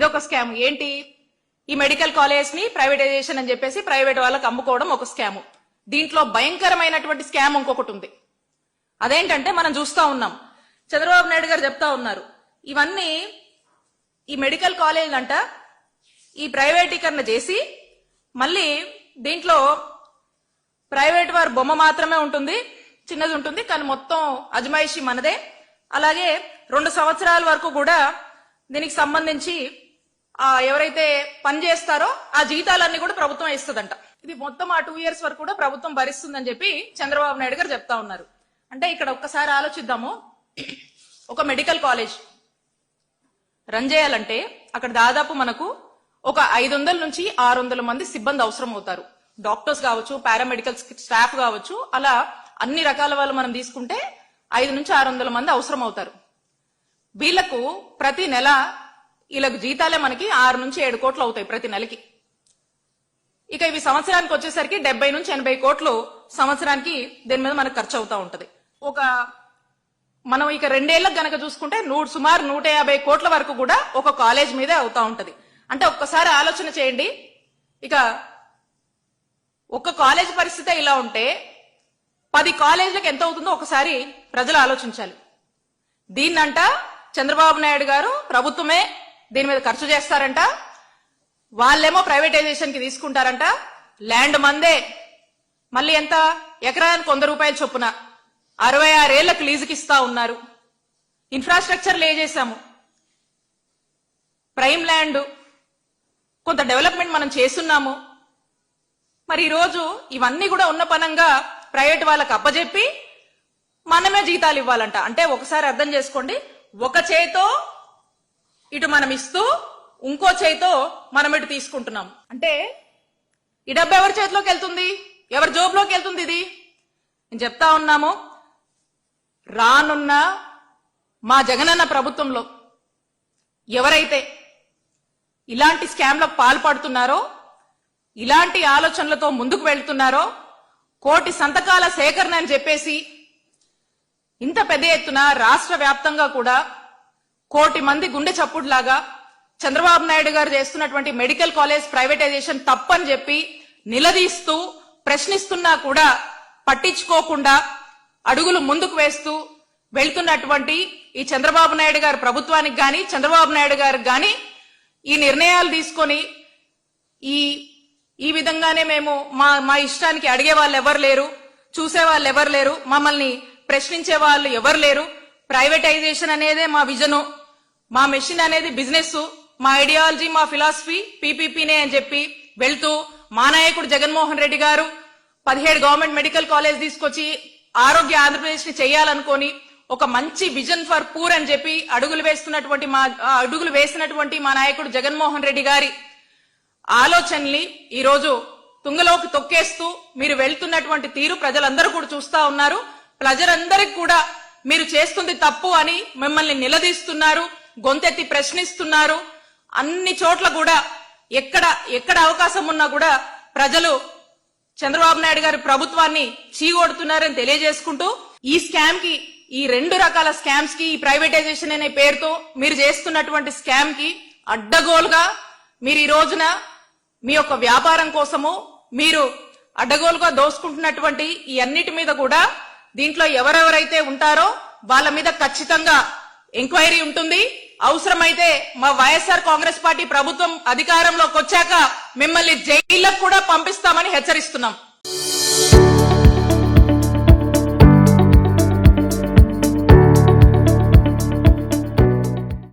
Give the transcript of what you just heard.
ఇదొక స్కామ్. ఏంటి? ఈ మెడికల్ కాలేజ్ని ప్రైవేటైజేషన్ అని చెప్పేసి ప్రైవేట్ వాళ్ళకి అమ్ముకోవడం ఒక స్కామ్. దీంట్లో భయంకరమైనటువంటి స్కామ్ ఇంకొకటి ఉంది. అదేంటంటే మనం చూస్తా ఉన్నాం. చంద్రబాబు నాయుడు గారు చెప్తా ఉన్నారు. ఇవన్నీ ఈ మెడికల్ కాలేజ్ అంట ఈ ప్రైవేటీకరణ చేసి మళ్ళీ దీంట్లో ప్రైవేట్ వారి బొమ్మ మాత్రమే ఉంటుంది చిన్నది ఉంటుంది కానీ మొత్తం అజమాయిషి మనదే. అలాగే రెండు సంవత్సరాల వరకు కూడా దీనికి సంబంధించి ఎవరైతే పని చేస్తారో ఆ జీతాలన్నీ కూడా ప్రభుత్వం ఇస్తుందంట. ఇది మొత్తం ఆ టూ ఇయర్స్ వరకు కూడా ప్రభుత్వం భరిస్తుందని చెప్పి చంద్రబాబు నాయుడు గారు చెప్తా ఉన్నారు. అంటే ఇక్కడ ఒక్కసారి ఆలోచిద్దాము. ఒక మెడికల్ కాలేజ్ రన్ చేయాలంటే అక్కడ దాదాపు మనకు ఒక ఐదు వందల నుంచి ఆరు వందల మంది సిబ్బంది అవసరం అవుతారు. డాక్టర్స్ కావచ్చు పారామెడికల్ స్టాఫ్ కావచ్చు అలా అన్ని రకాల వాళ్ళు మనం తీసుకుంటే ఐదు నుంచి ఆరు వందల మంది అవసరం అవుతారు. వీళ్ళకు ప్రతి నెల వీళ్ళకి జీతాలే మనకి ఆరు నుంచి ఏడు కోట్లు అవుతాయి ప్రతి నెలకి. ఇక ఇవి సంవత్సరానికి వచ్చేసరికి డెబ్బై నుంచి ఎనభై కోట్లు సంవత్సరానికి దీని మీద మనకు ఖర్చు అవుతా ఉంటది. ఒక మనం ఇక రెండేళ్ళకు గనక చూసుకుంటే నూరు సుమారు నూట యాభై కోట్ల వరకు కూడా ఒక కాలేజ్ మీదే అవుతా ఉంటది. అంటే ఒక్కసారి ఆలోచన చేయండి. ఇక ఒక్క కాలేజ్ పరిస్థితే ఇలా ఉంటే పది కాలేజీలకు ఎంత అవుతుందో ఒకసారి ప్రజలు ఆలోచించాలి. దీన్నంట చంద్రబాబు నాయుడు గారు ప్రభుత్వమే దీని మీద ఖర్చు చేస్తారంట. వాళ్ళేమో ప్రైవేటైజేషన్కి తీసుకుంటారంట. ల్యాండ్ మందే. మళ్ళీ ఎంత? ఎకరానికి వంద రూపాయల చొప్పున. అరవై ఆరేళ్ళకు లీజుకి ఇస్తా ఉన్నారు. ఇన్ఫ్రాస్ట్రక్చర్ లే చేశాము. Prime land. కొంత డెవలప్మెంట్ మనం చేస్తున్నాము. మరి ఈరోజు ఇవన్నీ కూడా ఉన్న పనంగా ప్రైవేట్ వాళ్ళకి అప్పజెప్పి మనమే జీతాలు ఇవ్వాలంట. అంటే ఒకసారి అర్థం చేసుకోండి. ఒక చేతో ఇటు మనం ఇస్తూ ఇంకో చేయితో మనం ఇటు తీసుకుంటున్నాం. అంటే ఈ డబ్బు ఎవరి చేతిలోకి వెళ్తుంది? ఎవరి జోబులోకి వెళ్తుంది ఇది? నేను చెప్తా ఉన్నాము రానున్న మా జగనన్న ప్రభుత్వంలో ఎవరైతే ఇలాంటి స్కామ్లకు పాల్పడుతున్నారో ఇలాంటి ఆలోచనలతో ముందుకు వెళ్తున్నారో కోటి సంతకాల సేకరణ అని చెప్పేసి ఇంత పెద్ద ఎత్తున రాష్ట్ర వ్యాప్తంగా కూడా కోటి మంది గుండె చప్పుడులాగా చంద్రబాబు నాయుడు గారు చేస్తున్నటువంటి మెడికల్ కాలేజ్ ప్రైవేటైజేషన్ తప్పని చెప్పి నిలదీస్తూ ప్రశ్నిస్తున్నా కూడా పట్టించుకోకుండా అడుగులు ముందుకు వేస్తూ వెళ్తున్నటువంటి ఈ చంద్రబాబు నాయుడు గారి ప్రభుత్వానికి గాని చంద్రబాబు నాయుడు గారికి గాని ఈ నిర్ణయాలు తీసుకొని ఈ ఈ విధంగానే మేము మా మా ఇష్టానికి అడిగే వాళ్ళు ఎవరు లేరు చూసే వాళ్ళు ఎవరు లేరు మమ్మల్ని ప్రశ్నించే వాళ్ళు ఎవరు లేరు. ప్రైవేటైజేషన్ అనేదే మా విజను. మా మెషిన్ అనేది బిజినెస్ మా ఐడియాలజీ మా ఫిలాసఫీ పీపీపీనే అని చెప్పి వెళ్తూ మా నాయకుడు జగన్మోహన్ రెడ్డి గారు పదిహేడు గవర్నమెంట్ మెడికల్ కాలేజ్ తీసుకొచ్చి ఆరోగ్య ఆంధ్రప్రదేశ్ని చేయాలనుకొని ఒక మంచి విజన్ ఫర్ పూర్ అని చెప్పి అడుగులు వేస్తున్నటువంటి మా అడుగులు వేసినటువంటి మా నాయకుడు జగన్మోహన్ రెడ్డి గారి ఆలోచనల్ని ఈరోజు తుంగలోకి తొక్కేస్తూ మీరు వెళ్తున్నటువంటి తీరు ప్రజలందరూ కూడా చూస్తా ఉన్నారు. ప్రజలందరికీ కూడా మీరు చేస్తుంది తప్పు అని మిమ్మల్ని నిలదీస్తున్నారు. గొంతెత్తి ప్రశ్నిస్తున్నారు. అన్ని చోట్ల కూడా ఎక్కడ ఎక్కడ అవకాశం ఉన్నా కూడా ప్రజలు చంద్రబాబు నాయుడు గారి ప్రభుత్వాన్ని చీగొడుతున్నారని తెలియజేసుకుంటూ ఈ స్కామ్కి ఈ రెండు రకాల స్కామ్స్కి ఈ ప్రైవేటైజేషన్ అనే పేరుతో మీరు చేస్తున్నటువంటి స్కామ్కి అడ్డగోలుగా మీరు ఈ రోజున మీ యొక్క వ్యాపారం కోసము మీరు అడ్డగోలుగా దోసుకుంటున్నటువంటి ఈ అన్నిటి మీద కూడా దీంట్లో ఎవరెవరైతే ఉంటారో వాళ్ళ మీద ఖచ్చితంగా ఎంక్వైరీ ఉంటుంది. అవసరమైతే మా వైఎస్ఆర్ కాంగ్రెస్ పార్టీ ప్రభుత్వం అధికారంలోకి వచ్చాక మిమ్మల్ని జైళ్ళకు కూడా పంపిస్తామని హెచ్చరిస్తున్నాం.